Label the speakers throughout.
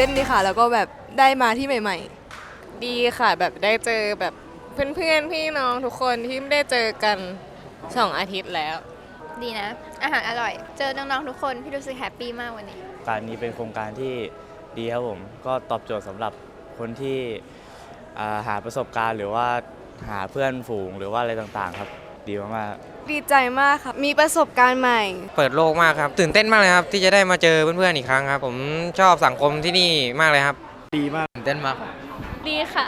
Speaker 1: ค่ะ แล้วก็แบบได้มาที่ใหม่
Speaker 2: ดีค่ะแบบได้เจอแบบเพื่อนๆพี่น้องทุกคนที่ไม่ได้เจอกันสองอาทิตย์แล้ว
Speaker 3: ดีนะ อาหารอร่อย เจอน้องๆทุกคนพี่รู้สึกแฮปปี้มากวันนี้
Speaker 4: การนี้เป็นโครงการที่ดีครับผม ก็ตอบโจทย์สำหรับคนที่อ่าหาประสบการณ์ หรือว่าหาเพื่อนฝูงหรือว่าอะไรต่างๆครับ ดีมากๆ
Speaker 1: ๆดีใจมากค่ะมีประสบการณ์ใหม่
Speaker 5: เปิดโลกมากครับ ตื่นเต้นมากเลยครับ ที่จะได้มาเจอเพื่อนๆอีกครั้งครับ ผมชอบสังคมที่นี่มากเลยครับ
Speaker 6: ตื่นเต้นมาก
Speaker 2: ดีค่ะ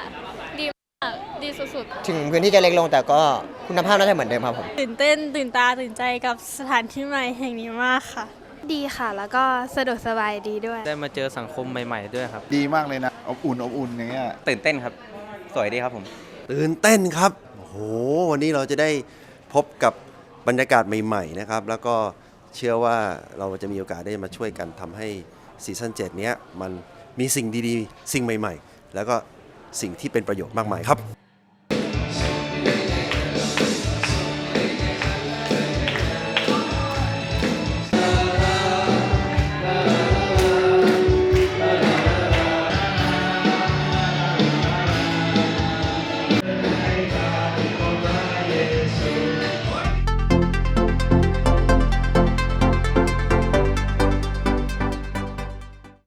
Speaker 2: ดีมาก ดีสุดๆ
Speaker 7: ถึงพื้นที่จะเล็กลงแต่ก็คุณภาพน่าจะเหมือนเดิมครับผม
Speaker 8: ตื่นเต้น ตื่นตา ตื่นใจกับสถานที่ใหม่แห่งนี้มากค่ะ
Speaker 3: ดีค่ะ แล้วก็สะดวกสบายดีด้วย
Speaker 6: ได้มาเจอสังคมใหม่ ๆ ด้วยครับ
Speaker 9: ดีมากเลยนะ อบอุ่นอบอุ่นอย่างเงี้ย
Speaker 4: ตื่นเต้นครับ สวยดีครับผม
Speaker 10: ตื่นเต้นครับโอ้ โหวันนี้เราจะได้พบกับบรรยากาศใหม่ๆนะครับ แล้วก็เชื่อว่าเราจะมีโอกาสได้มาช่วยกันทำให้ซีซั่น7เนี้ยมันมีสิ่งดีๆ สิ่งใหม่ๆ แล้วก็สิ่งที่เป็นประโยชน์มากมายครับ